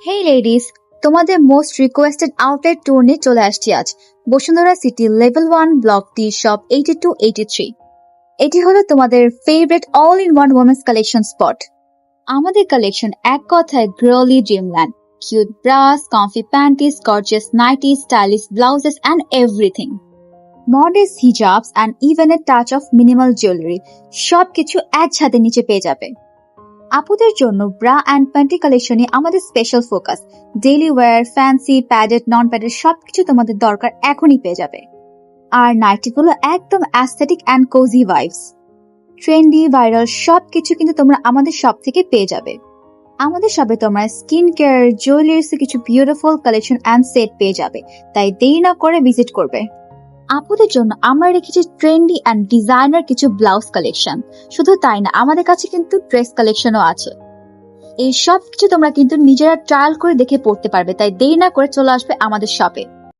হেই ladies তোমাদের most requested outlet tour নিয়ে চলে আসছি আজ। Bashundhara city level one block টি shop eighty two eighty three এটি হলো তোমাদের favourite all in one women's collection spot আমাদের কালেকশন এক কথায় গ্রলি dreamland cute bras comfy panties gorgeous nightie stylish blouses and everything modest hijabs and even a touch of minimal jewellery সবকিছু এক ছাদের নিচে পেয়ে যাবে। আপুদের জন্য ব্রা অ্যান্ড প্যান্টি কালেকশনে আমাদের special focus daily wear fancy padded non padded সবকিছু তোমাদের দরকার এখনই পেয়ে যাবে। আর নাইটিগুলো একদম aesthetic and cosy vibes trendy viral সবকিছু কিন্তু তোমরা আমাদের শপ থেকে পেয়ে যাবে। আমাদের শপে তোমরা স্কিন কেয়ার জুয়েলারিস কিছু বিউটিফুল কালেকশন অ্যান্ড সেট পেয়ে যাবে। তাই দেরি না করে ভিজিট করবে। আপুদের জন্য আমরা রেখেছি ট্রেন্ডি অ্যান্ড ডিজাইনার কিছু ব্লাউজ কালেকশন শুধু তাই না, আমাদের কাছে কিন্তু ড্রেস কালেকশনও আছে। এই সব কিছু তোমরা কিন্তু নিজেরা ট্রায়াল করে দেখে পড়তে পারবে, তাই দেরি না করে চলে আসবে আমাদের শপে